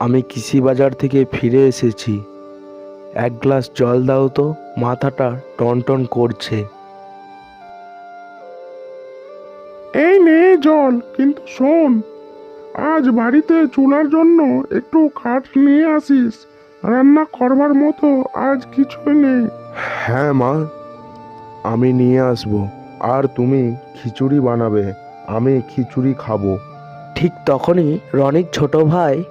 আমি কৃষি বাজার থেকে ফিরে এসেছি। এক গ্লাস জল দাও তো মাথাটা টনটন করছে। এই নে জল কিন্তু শোন আজ বাড়িতে চুলার জন্য একটু কাঠ নিয়ে আসিস। রান্না করবার মতো আজ কিছুই নেই। হ্যাঁ মা আমি নিয়ে আসব আর তুমি খিচুড়ি বানাবে আমি খিচুড়ি খাব। ঠিক তখনই রনির ছোট ভাই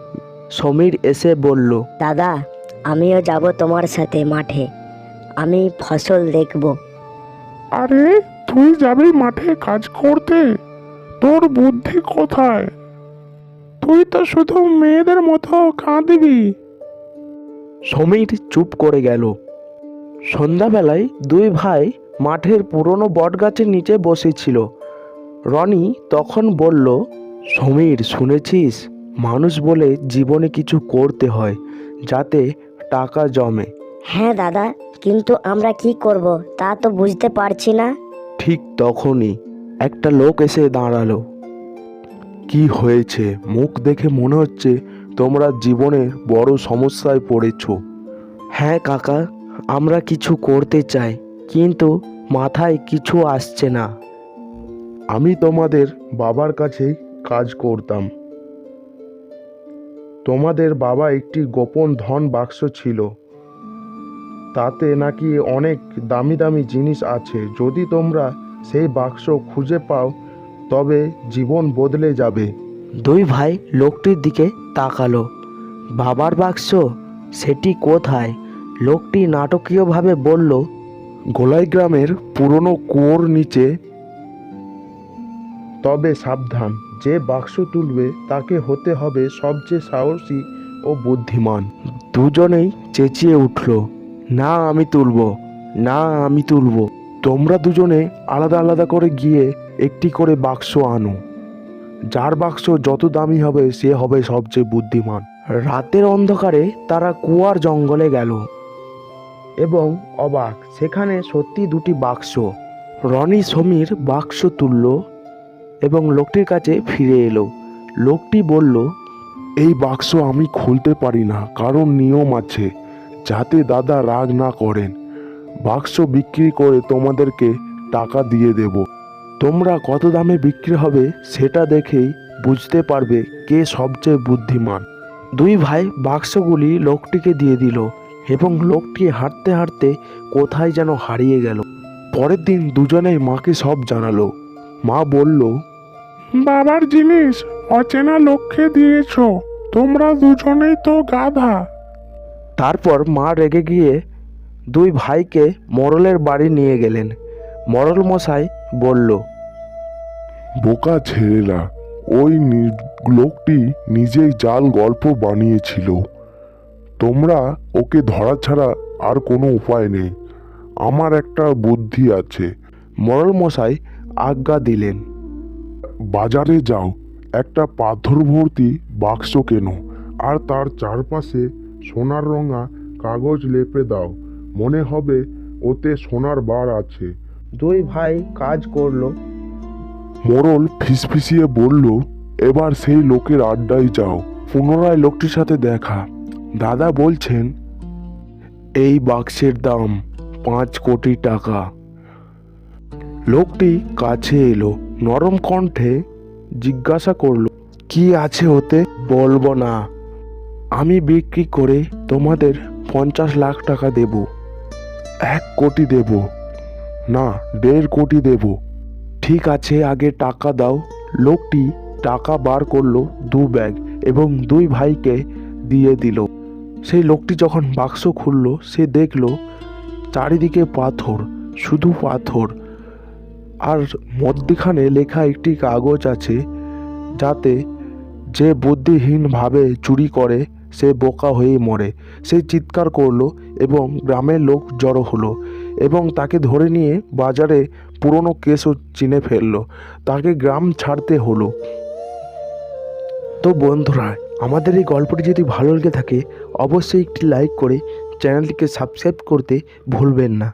সমীর এসে বলল দাদা আমিও যাব তোমার সাথে মাঠে। আমি ফসল দেখব। আরে তুই যাবি মাঠে কাজ করতে? তোর বুদ্ধি কোথায়? তুই তো শুধু মেয়েদের মতো কাঁদবি। সমীর চুপ করে গেল। সন্ধ্যাবেলায় দুই ভাই মাঠের পুরনো বটগাছের নিচে বসেছিল। রনি তখন বলল সমীর শুনেছিস? মানুষ বলে জীবনে কিছু করতে হয় যাতে টাকা জমে। হ্যাঁ দাদা কিন্তু আমরা কি করব তা তো বুঝতে পারছি না। ঠিক তখনই একটা লোক এসে দাঁড়াল। কি হয়েছে? মুখ দেখে মনে হচ্ছে তোমরা জীবনে বড় সমস্যায় পড়েছো। হ্যাঁ কাকা আমরা কিছু করতে চাই কিন্তু মাথায় কিছু আসছে না। আমি তোমাদের বাবার কাছে কাজ করতাম। তোমাদের বাবা একটি গোপন ধন বাক্স ছিল। তাতে নাকি অনেক দামি দামি জিনিস আছে। যদি তোমরা সেই বাক্স খুঁজে পাও তবে জীবন বদলে যাবে। দুই ভাই লোকটির দিকে তাকালো। বাবার বাক্স? সেটি কোথায়? লোকটি নাটকীয়ভাবে বলল গোলাই গ্রামের পুরনো কুয়োর নিচে। তবে সাবধান। যে বাক্স তুলবে, তাকে হতে হবে সবচেয়ে সাহসী ও বুদ্ধিমান। দুজনেই চেঁচিয়ে উঠল, না, আমি তুলব, না, আমি তুলব। তোমরা দুজনে আলাদা আলাদা করে গিয়ে একটি করে বাক্স আনো। যার বাক্স যত দামি হবে, সে হবে সবচেয়ে বুদ্ধিমান। রাতের অন্ধকারে তারা কুয়ার জঙ্গলে গেল এবং অবাক। সেখানে সত্যি দুটি বাক্স। রনি সমীর বাক্স তুলল এবং লোকটির কাছে ফিরে এলো। লোকটি বলল এই বাক্স আমি খুলতে পারি না কারণ নিয়ম আছে যাতে দাদা রাগ না করেন। বাক্স বিক্রি করে তোমাদেরকে টাকা দিয়ে দেব। তোমরা কত দামে বিক্রি হবে সেটা দেখেই বুঝতে পারবে কে সবচেয়ে বুদ্ধিমান। দুই ভাই বাক্সগুলি লোকটিকে দিয়ে দিল এবং লোকটি হাঁটতে হাঁটতে কোথায় যেন হারিয়ে গেল। পরের দিন দুজনেই মাকে সব জানালো। মা বলল বাবার জিনিস অচেনা লক্ষ্যে দিয়েছ তোমরা দুজনেই তো গাধা। তারপর মা রেগে গিয়ে দুই ভাইকে মরলের বাড়ি নিয়ে গেলেন। মরল মশাই বলল বোকা ছেলেরা ওই লোকটি নিজেই জাল গল্প বানিয়েছিল। তোমরা ওকে ধরা ছাড়া আর কোনো উপায় নেই। আমার একটা বুদ্ধি আছে। মরল মশাই আজ্ঞা দিলেন বাজারে যাও একটা পাথর ভর্তি বাক্স কেনো আর তার চারপাশে সোনার রঙা কাগজ লেপে দাও মনে হবে ওতে সোনার বার আছে। দুই ভাই কাজ করল। মোড়ল ফিসফিসিয়ে বলল এবার সেই লোকের আড্ডায় যাও পুনরায় লোকটির সাথে দেখা। দাদা বলছেন এই বাক্সের দাম পাঁচ কোটি টাকা। লোকটি কাছে এলো, নরম কণ্ঠে জিজ্ঞাসা করল, কি আছে ওতে? বলব না। আমি বিক্রি করে তোমাদের পঞ্চাশ লাখ টাকা দেব। এক কোটি দেব। না, দেড় কোটি দেব। ঠিক আছে, আগে টাকা দাও। লোকটি টাকা বার করল দু ব্যাগ এবং দুই ভাইকে দিয়ে দিল। সেই লোকটি যখন বাক্স খুললো, সে দেখল, চারিদিকে পাথর, শুধু পাথর। আর মধ্যখানে লেখা একটি কাগজ আছে যাতে যে বুদ্ধিহীনভাবে চুরি করে, সে বোকা হয়েই মরে। সে চিৎকার করল এবং গ্রামের লোক জড়ো হলো এবং তাকে ধরে নিয়ে বাজারে পুরনো কেসও চিনে ফেলল। তাকে গ্রাম ছাড়তে হলো। তো বন্ধুরা, আমাদের এই গল্পটি যদি ভালো লেগে থাকে, অবশ্যই একটি লাইক করে চ্যানেলটিকে সাবস্ক্রাইব করতে ভুলবেন না।